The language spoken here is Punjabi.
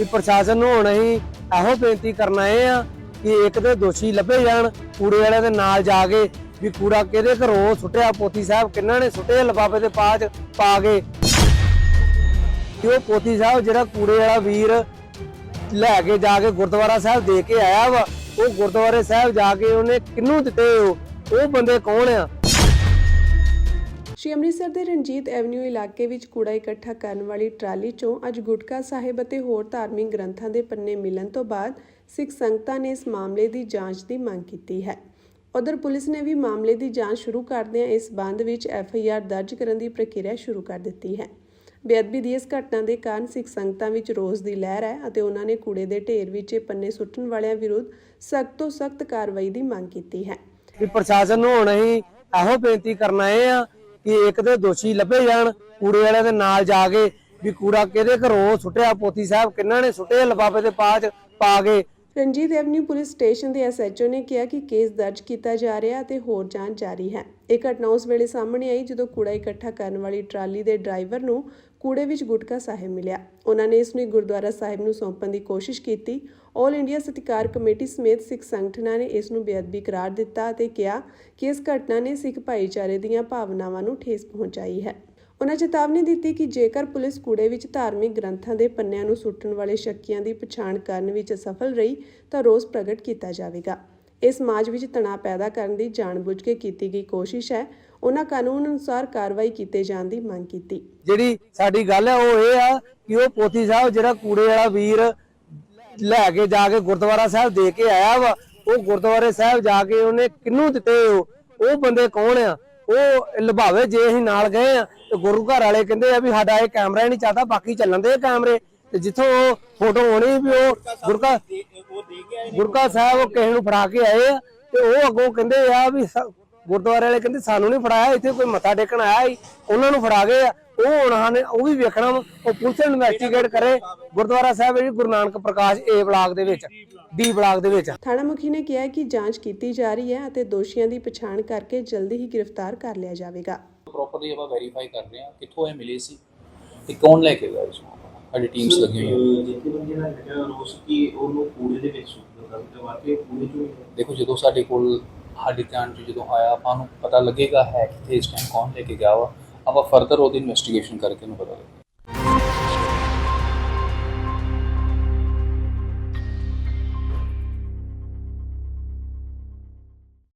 ਕਿ ਪ੍ਰਸ਼ਾਸਨ ਨੂੰ ਹੁਣ ਅਸੀਂ ਇਹੋ ਬੇਨਤੀ ਕਰਨਾ ਆਏ ਆ ਕਿ ਇੱਕ ਤੇ ਦੋਸ਼ੀ ਲੱਭੇ ਜਾਣ, ਕੂੜੇ ਵਾਲਿਆਂ ਦੇ ਨਾਲ ਜਾ ਕੇ ਵੀ ਕੂੜਾ ਕਿਹਦੇ ਘਰੋਂ ਸੁੱਟਿਆ, ਪੋਤੀ ਸਾਹਿਬ ਕਿੰਨਾਂ ਨੇ ਸੁੱਟੇ ਲਿਫਾਫੇ ਦੇ ਪਾਚ ਪਾ ਕੇ। ਕਿ ਉਹ ਪੋਤੀ ਸਾਹਿਬ ਜਿਹੜਾ ਕੂੜੇ ਵਾਲਾ ਵੀਰ ਲੈ ਕੇ ਜਾ ਕੇ ਗੁਰਦੁਆਰਾ ਸਾਹਿਬ ਦੇ ਕੇ ਆਇਆ ਵਾ, ਉਹ ਗੁਰਦੁਆਰੇ ਸਾਹਿਬ ਜਾ ਕੇ ਉਹਨੇ ਕਿਹਨੂੰ ਦਿੱਤੇ ਉਹ ਬੰਦੇ ਕੌਣ ਆ? ਸ਼੍ਰੀ ਅੰਮ੍ਰਿਤਸਰ ਦੇ ਰਣਜੀਤ ਐਵਨਿਊ ਇਲਾਕੇ ਵਿੱਚ ਕੂੜਾ ਇਕੱਠਾ ਕਰਨ ਵਾਲੀ ਟਰਾਲੀ 'ਚੋਂ ਅੱਜ ਗੁਟਕਾ ਸਾਹਿਬ ਅਤੇ ਹੋਰ ਧਾਰਮਿਕ ਗ੍ਰੰਥਾਂ ਦੇ ਪੰਨੇ ਮਿਲਣ ਤੋਂ ਬਾਅਦ ਸਿੱਖ ਸੰਗਤਾਂ ਨੇ ਇਸ ਮਾਮਲੇ ਦੀ ਜਾਂਚ ਦੀ ਮੰਗ ਕੀਤੀ ਹੈ। ਉਧਰ ਪੁਲਿਸ ਨੇ ਵੀ ਮਾਮਲੇ ਦੀ ਜਾਂਚ ਸ਼ੁਰੂ ਕਰਦਿਆਂ ਇਸ ਸੰਬੰਧ ਵਿੱਚ ਐਫ ਆਈ ਆਰ ਦਰਜ ਕਰਨ ਦੀ ਪ੍ਰਕਿਰਿਆ ਸ਼ੁਰੂ ਕਰ ਦਿੱਤੀ ਹੈ। ਬੇਅਦਬੀ ਦੀ ਇਸ ਘਟਨਾ ਦੇ ਕਾਰਨ ਸਿੱਖ ਸੰਗਤਾਂ ਵਿੱਚ ਰੋਸ ਦੀ ਲਹਿਰ ਹੈ ਅਤੇ ਉਹਨਾਂ ਨੇ ਕੂੜੇ ਦੇ ਢੇਰ ਵਿੱਚ ਇਹ ਪੰਨੇ ਸੁੱਟਣ ਵਾਲਿਆਂ ਵਿਰੁੱਧ ਸਖਤ ਤੋਂ ਸਖਤ ਕਾਰਵਾਈ ਦੀ ਮੰਗ ਕੀਤੀ ਹੈ। ਕਿ ਪ੍ਰਸ਼ਾਸਨ ਨੂੰ ਹੁਣ ਅਸੀਂ ਇਹੋ ਬੇਨਤੀ ਕਰਨ ਆਏ ਆ ਕਿ ਇੱਕ ਤੇ ਦੋਸ਼ੀ ਲੱਭੇ ਜਾਣ, ਕੂੜੇ ਵਾਲਿਆਂ ਦੇ ਨਾਲ ਜਾ ਕੇ ਵੀ ਕੂੜਾ ਕਿਹਦੇ ਘਰੋਂ ਸੁੱਟਿਆ, ਪੋਤੀ ਸਾਹਿਬ ਕਿੰਨਾਂ ਨੇ ਸੁੱਟੇ, ਲਿਫਾਫੇ ਦੇ ਪਾਚ ਪਾ ਕੇ। ਰਣਜੀਤ ਐਵਨਿਊ ਪੁਲਿਸ ਸਟੇਸ਼ਨ ਦੇ ਐਸਐਚਓ ਨੇ ਕਿਹਾ ਕਿ ਕੇਸ ਦਰਜ ਕੀਤਾ ਜਾ ਰਿਹਾ ਅਤੇ ਹੋਰ ਜਾਂਚ ਜਾਰੀ ਹੈ। ਇਹ ਘਟਨਾ ਉਸ ਵੇਲੇ ਸਾਹਮਣੇ ਆਈ ਜਦੋਂ ਕੂੜਾ ਇਕੱਠਾ ਕਰਨ ਵਾਲੀ ਟਰਾਲੀ ਦੇ ਡਰਾਈਵਰ ਨੂੰ ਕੂੜੇ ਵਿੱਚ ਗੁਟਕਾ ਸਾਹਿਬ ਮਿਲਿਆ। ਉਹਨਾਂ ਨੇ ਇਸ ਨੂੰ ਗੁਰਦੁਆਰਾ ਸਾਹਿਬ ਨੂੰ ਸੌਂਪਣ ਦੀ ਕੋਸ਼ਿਸ਼ ਕੀਤੀ। ਆਲ ਇੰਡੀਆ ਸਤਿਕਾਰ ਕਮੇਟੀ ਸਮੇਤ ਸਿੱਖ ਸੰਗਠਨਾਂ ਨੇ ਇਸ ਨੂੰ ਬੇਅਦਬੀ ਕਰਾਰ ਦਿੱਤਾ ਅਤੇ ਕਿਹਾ ਕਿ ਇਸ ਘਟਨਾ ਨੇ ਸਿੱਖ ਭਾਈਚਾਰੇ ਦੀਆਂ ਭਾਵਨਾਵਾਂ ਨੂੰ ਠੇਸ ਪਹੁੰਚਾਈ ਹੈ। ਉਹਨਾਂ ਚੇਤਾਵਨੀ ਦਿੱਤੀ ਕਿ ਜੇਕਰ ਪੁਲਿਸ ਕੂੜੇ ਵਿੱਚ ਧਾਰਮਿਕ ਗ੍ਰੰਥਾਂ ਦੇ ਪੰਨਿਆਂ ਨੂੰ ਸੁੱਟਣ ਵਾਲੇ ਸ਼ੱਕੀਆਂ ਦੀ ਪਛਾਣ ਕਰਨ ਵਿੱਚ ਅਸਫਲ ਰਹੀ, ਤਾਂ ਰੋਸ ਪ੍ਰਗਟ ਕੀਤਾ ਜਾਵੇਗਾ। ਇਹ ਸਮਾਜ ਵਿੱਚ ਤਣਾਅ ਪੈਦਾ ਕਰਨ ਦੀ ਜਾਣਬੁੱਝ ਕੇ ਕੀਤੀ ਗਈ ਕੋਸ਼ਿਸ਼ ਹੈ। ਉਹਨਾਂ ਕਾਨੂੰਨ ਅਨੁਸਾਰ ਕਾਰਵਾਈ ਕੀਤੇ ਜਾਣ ਦੀ ਮੰਗ ਕੀਤੀ। ਜਿਹੜੀ ਸਾਡੀ ਗੱਲ ਹੈ, ਉਹ ਇਹ ਆ ਕਿ ਉਹ ਪੋਥੀ ਸਾਹਿਬ, ਜਿਹੜਾ ਕੂੜੇ ਵਾਲਾ ਵੀਰ ਲੈ ਕੇ ਜਾ ਕੇ ਗੁਰਦੁਆਰਾ ਸਾਹਿਬ ਦੇ ਕੇ ਆਇਆ ਵਾ, ਉਹ ਗੁਰਦੁਆਰੇ ਸਾਹਿਬ ਜਾ ਕੇ ਉਹਨੇ ਕਿਹਨੂੰ ਦਿੱਤੇ ਉਹ ਬੰਦੇ ਕੌਣ ਆ? ਉਹ ਲਭਾਵੇ ਜੇ ਅਸੀਂ ਨਾਲ ਗਏ ਆ, ਤੇ ਗੁਰੂ ਘਰ ਵਾਲੇ ਕਹਿੰਦੇ ਆ ਵੀ ਸਾਡਾ ਇਹ ਕੈਮਰਾ ਹੀ ਨਹੀਂ ਚੱਲਦਾ ਬਾਕੀ ਚੱਲਣ ਦੇ ਕੈਮਰੇ। ਤੇ ਜਿੱਥੋਂ ਉਹ ਫੋਟੋ ਹੋਣੀ ਵੀ ਉਹ ਗੁਰਕਾ ਗੁਰਕਾ ਸਾਹਿਬ ਉਹ ਕਿਸੇ ਨੂੰ ਫੜਾ ਕੇ ਆਏ ਆ, ਤੇ ਉਹ ਅੱਗੋਂ ਕਹਿੰਦੇ ਆ ਵੀ ਗੁਰਦੁਆਰੇ ਵਾਲੇ ਕਹਿੰਦੇ ਸਾਨੂੰ ਨਹੀਂ ਫੜਾਇਆ, ਇੱਥੇ ਕੋਈ ਮੱਥਾ ਟੇਕਣ ਆਇਆ ਸੀ, ਉਹਨਾਂ ਨੂੰ ਫੜਾ ਗਏ ਆ। ਉਹ ਹੁਣ ਹਨ ਉਹ ਵੀ ਵੇਖਣਾ ਉਹ ਪੁਲਿਸ ਇਨਵੈਸਟੀਗੇਟ ਕਰੇ। ਗੁਰਦੁਆਰਾ ਸਾਹਿਬ ਹੈ ਜੀ ਗੁਰੂ ਨਾਨਕ ਪ੍ਰਕਾਸ਼ ਏ ਬਲਾਕ ਦੇ ਵਿੱਚ ਡੀ ਬਲਾਕ ਦੇ ਵਿੱਚ। ਥਾਣਾ ਮੁਖੀ ਨੇ ਕਿਹਾ ਹੈ ਕਿ ਜਾਂਚ ਕੀਤੀ ਜਾ ਰਹੀ ਹੈ ਅਤੇ ਦੋਸ਼ੀਆਂ ਦੀ ਪਛਾਣ ਕਰਕੇ ਜਲਦੀ ਹੀ ਗ੍ਰਿਫਤਾਰ ਕਰ ਲਿਆ ਜਾਵੇਗਾ। ਪ੍ਰੋਪਰਲੀ ਆਪਾਂ ਵੈਰੀਫਾਈ ਕਰ ਰਹੇ ਹਾਂ ਕਿੱਥੋਂ ਇਹ ਮਿਲੀ ਸੀ ਤੇ ਕੌਣ ਲੈ ਕੇ ਗਿਆ ਇਸ ਨੂੰ? ਸਾਡੀ ਟੀਮਸ ਲੱਗੀਆਂ ਹੋਈਆਂ ਜਿੱਥੇ ਬੰਦੇ ਦਾ ਹੈਗਾ ਰੋਸ ਕਿ ਉਹਨੂੰ ਕੂੜੇ ਦੇ ਵਿੱਚ ਸੁੱਟ ਦਿੱਤਾ। ਤੇ ਵਾਕਈ ਕੂੜੇ ਚੋਂ ਹੀ ਹੈ। ਦੇਖੋ ਜਦੋਂ ਸਾਡੇ ਕੋਲ ਸਾਡੇ ਧਿਆਨ 'ਚ ਜਦੋਂ ਆਇਆ ਆਪਾਂ ਨੂੰ ਪਤਾ ਲੱਗੇਗਾ ਹੈ ਕਿੱਥੇ ਇਸ ਟਾਈਮ ਕੌਣ ਲੈ ਕੇ ਗਿਆ ਵਾ। ਆਪਾਂ ਫਰਦਰ ਉਹਦੀ ਇਨਵੈਸਟੀਗੇਸ਼ਨ ਕਰਕੇ ਨੂੰ ਪਤਾ ਲੱਗੇਗਾ